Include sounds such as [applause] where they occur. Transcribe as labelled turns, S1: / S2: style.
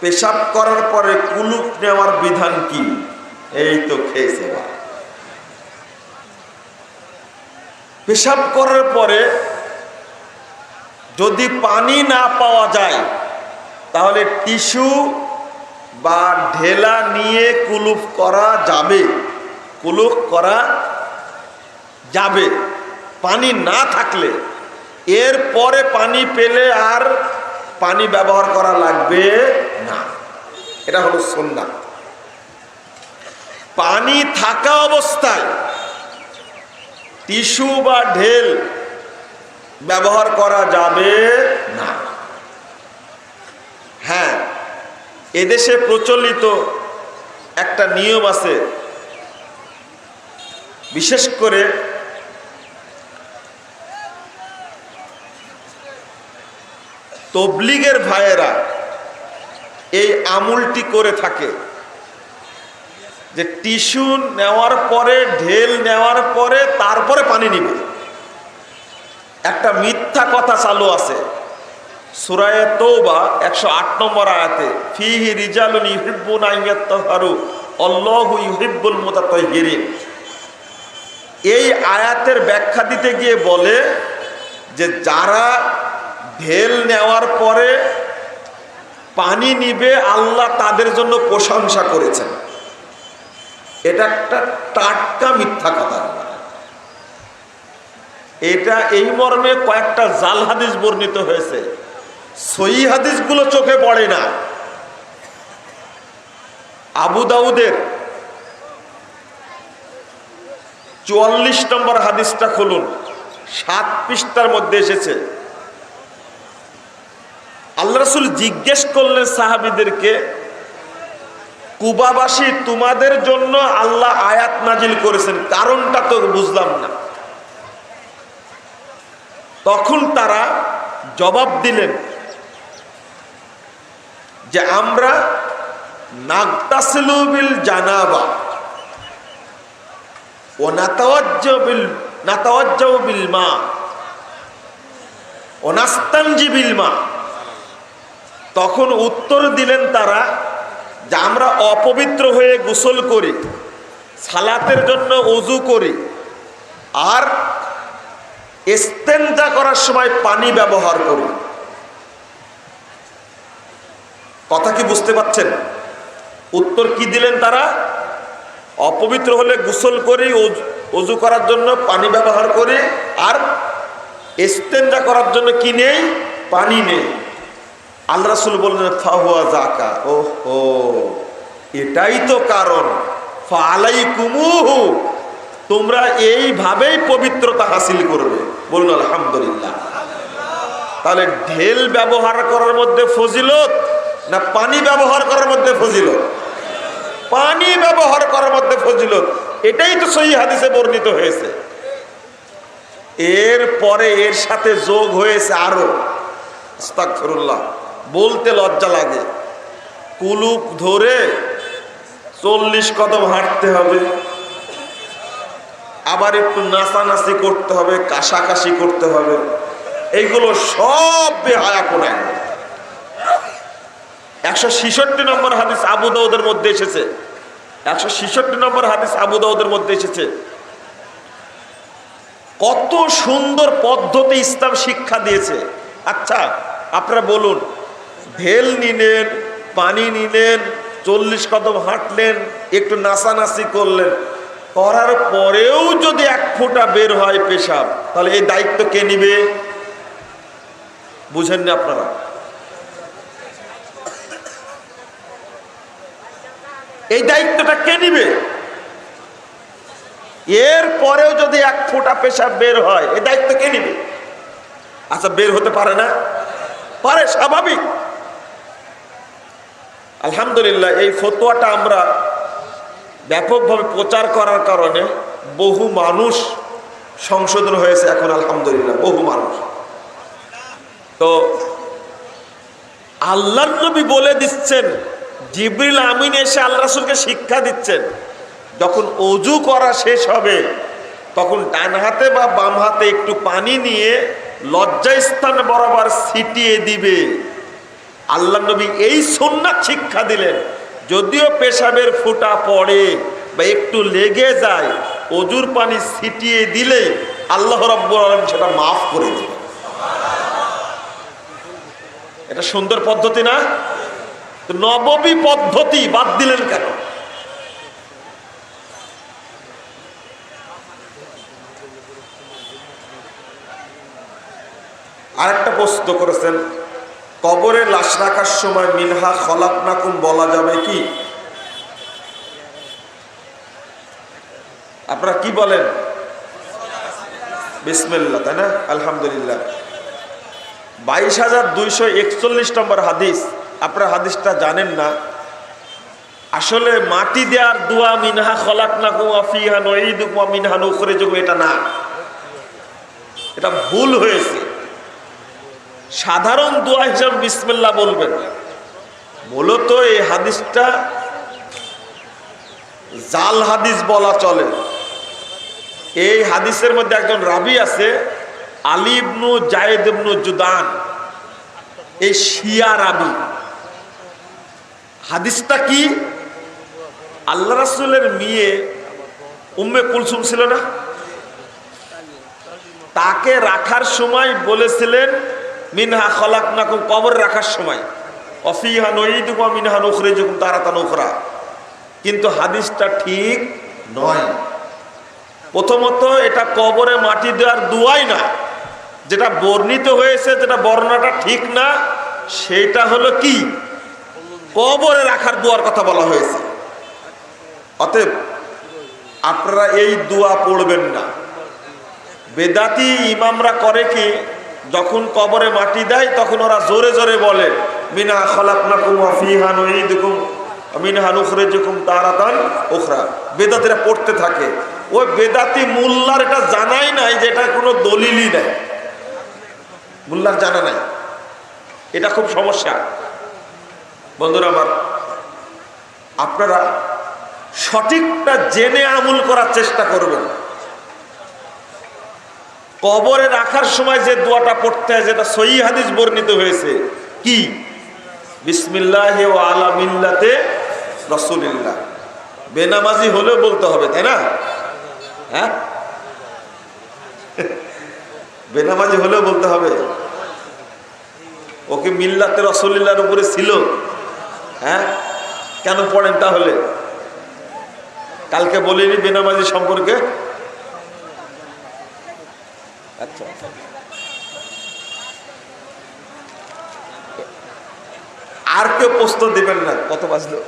S1: পেশাব করার পরে কুলুপ নেওয়ার বিধান কি? এই তো খেয়েছে পেশাব করার পরে যদি পানি না পাওয়া যায়, তাহলে টিস্যু বা ঢেলা নিয়ে কুলুপ করা যাবে। কুলুপ করা যাবে। পানি না থাকলে এর পরে পানি পেলে আর পানি ব্যবহার করা লাগবে না। এটা হলো সন্ধ্যা পানি থাকা অবস্থায় টিস্যু বা ঢেল ব্যবহার করা যাবে না। হ্যাঁ এদেশে প্রচলিত একটা নিয়ম আছে। বিশেষ করে তবলিগের ভাইয়েরা এই আমুলটি করে থাকে যে টিস্যু নেওয়ার পরে, ঢেল নেওয়ার পরে, তারপরে পানি নিবে। একটা মিথ্যা কথা চালু আছে। সুরায়ে তৌবা একশো আট নম্বর আয়াতে, ফিহি রিজালুন ইউহিব্বুন আইয়াত্তাহারু এই আয়াতের ব্যাখ্যা দিতে গিয়ে বলে যে যারা ঢেল নেওয়ার পরে পানি নিবে আল্লাহ তাদের জন্য প্রশংসা করেছেন। এটা একটা টাটকা মিথ্যা কথা। এটা এই মর্মে কয়েকটা জাল হাদিস বর্ণিত হয়েছে। সই হাদিসগুলো চোখে পড়ে না। আবু দাউদের চুয়াল্লিশ নম্বর হাদিসটা খুলুন। সাত পৃষ্ঠার মধ্যে এসেছে। আল্লাহ রসুল জিজ্ঞেস করলেন সাহাবিদেরকে, কুবাবাসী, তোমাদের জন্য আল্লাহ আয়াত নাজিল করেছেন, কারণটা তো বুঝলাম না। তখন তারা জবাব দিলেন যে, আমরা নাগতাসিলুবিল জানাবা ও নাতাওয়াজ্জাবিল নাতাওয়াজ্জাবিল মা ও নাস্তানজিবিল মা। তখন উত্তর দিলেন তারা যে আমরা অপবিত্র হয়ে গোসল করি, সালাতের জন্য অজু করি আর এস্তেঞ্জা করার সময় পানি ব্যবহার করি। কথা কি বুঝতে পাচ্ছেন উত্তর কি দিলেন তারা? অপবিত্র হলে গোসল করি অজু- করার জন্য পানি ব্যবহার করি আর এস্তেঞ্জা করার জন্য কি নেই? পানি নেই। আল্লাহ রাসুল বললেন, ফাহুয়া জাকা ও হো এটাই তো কারণ। ফালাই কুমুহু তোমরা এইভাবেই পবিত্রতা হাসিল করবে। বলুন, আলহামদুলিল্লাহ। তাহলে ঢেল ব্যবহার করার মধ্যে ফজিলত না পানি ব্যবহার করার মধ্যে ফজিলত? পানি ব্যবহার করার মধ্যে ফজিলত। এটাই তো সহি হাদিসে বর্ণিত হয়েছে। এর পরে এর সাথে যোগ হয়েছে আরও। আস্তাগফিরুল্লাহ। বলতে লজ্জা লাগে। কুলুপ ধরে চল্লিশ কদম হাঁটতে হবে। আবার একটু নাচানাচি করতে হবে, কাশাকাশি করতে হবে। এইগুলো সব বেহায়া কোনায়। একশো ছিষট্টি নম্বর হাদিস আবু দাউদের মধ্যে এসেছে। একশো ছিষট্টি নম্বর হাদিস আবু দাউদের মধ্যে এসেছে। কত সুন্দর পদ্ধতি ইসলাম শিক্ষা দিয়েছে। আচ্ছা আপনারা বলুন ঢেল নিলেন, পানি নিলেন, চল্লিশ কদম হাঁটলেন, একটু নাচানাচি করলেন। করার পরেও যদি এক ফোঁটা বের হয় পেশাব, তাহলে এই দায়িত্ব কে নিবে? বুঝেন না আপনারা। এই দায়িত্বটা কে নিবে? এর পরেও যদি এক ফোঁটা পেশাব বের হয়, এই দায়িত্ব কে নিবে? আচ্ছা বের হতে পারে না? পারে, স্বাভাবিক। আলহামদুলিল্লাহ, এই ফতোয়াটা আমরা ব্যাপকভাবে প্রচার করার কারণে বহু মানুষ সংশোধন হয়েছে এখন আলহামদুলিল্লাহ, বহু মানুষ। তো আল্লাহ নবী বলে দিচ্ছেন, জিবরিল আমিন এসে আল্লাহ রাসুলকে শিক্ষা দিচ্ছেন, যখন অজু করা শেষ হবে, তখন ডান হাতে বা বাম হাতে একটু পানি নিয়ে লজ্জাস্থান বরাবর ছিটিয়ে দিবে। আল্লাহ নবী এই সন্ন্যাত শিক্ষা দিলেন। যদিও পেশাবের ফুটা পড়ে বা একটু লেগে যায়, অজুর পানি ছিটিয়ে দিলে আল্লাহ রব্বুল আলম সেটা মাফ করে দেবে এটা সুন্দর পদ্ধতি না? তো নববী পদ্ধতি বাদ দিলেন কেন? আরেকটা প্রশ্ন করেছেন কবরে লাশ রাখার সময় মিনহা খলাক নাকুম বলা যাবে কি? আপনারা কি বলেন? বিসমিল্লা তাই না? আলহামদুলিল্লাহ। বাইশ হাজার দুইশো একচল্লিশ নম্বর হাদিস। আপনারা হাদিসটা জানেন না। আসলে মাটি দেওয়ার দোয়া মিনহা খলাক না কুয়া মিনহা নৌকরে যোগ এটা না। এটা ভুল হয়েছে। সাধারণ দোয়া হিসাবে বিসমিল্লা বলবেন। মূলত এই হাদিসটা জাল হাদিস বলা চলে। এই হাদিসের মধ্যে একজন রাবি আছে, আলী ইবনু জায়েদ ইবনু জুদান। এই শিয়া রাবি। হাদিসটা কি? আল্লাহ রাসুলের মেয়ে উম্মে কুলসুম ছিল না? তাকে রাখার সময় বলেছিলেন মিনহা খলাক নাকুম কবর রাখার সময়। অফিহা নঈদুকুম মিনহা নুখরিজুকুম তারাতা নুখরা কিন্তু হাদিসটা ঠিক নয়। প্রথমত এটা কবরে মাটি দেওয়ার দুয়াই না। যেটা বর্ণিত হয়েছে, যেটা বর্ণনাটা ঠিক না, সেটা হলো কি? কবরে রাখার দুয়ার কথা বলা হয়েছে। অতএব আপনারা এই দোয়া পড়বেন না। বেদাতি ইমামরা করে কি? যখন কবরে মাটি দেয়, তখন ওরা জোরে জোরে বলে, মিনা খলাক নাকুম নুখরিজুকুম তারাতান উখরা। বেদাতিরা পড়তে থাকে। ওই বেদাতি মোল্লার এটা জানাই নাই যে এটা কোনো দলিলই জানা নাই। এটা খুব সমস্যা। আপনারা সঠিকটা জেনে আমল করার চেষ্টা করবেন। কবরে রাখার সময় যে দোয়াটা পড়তে হয়, যেটা সহি হাদিস বর্ণিত হয়েছে, কি? বিসমিল্লাহ ও আলা মিল্লাতে রসুলিল্লাহ। বেনামাজি হলেও বলতে হবে, তাই না? হ্যাঁ? [laughs] বেনামাজি হলেও বলতে হবে। ওকে মিল্লাতে রসুলিল্লাহর উপরে ছিল। হ্যাঁ? কেন পড়েন তাহলে? কালকে বলিনি বেনামাজি সম্পর্কে? আচ্ছা। আর কেউ প্রশ্ন দেবেন না কত বাজলো?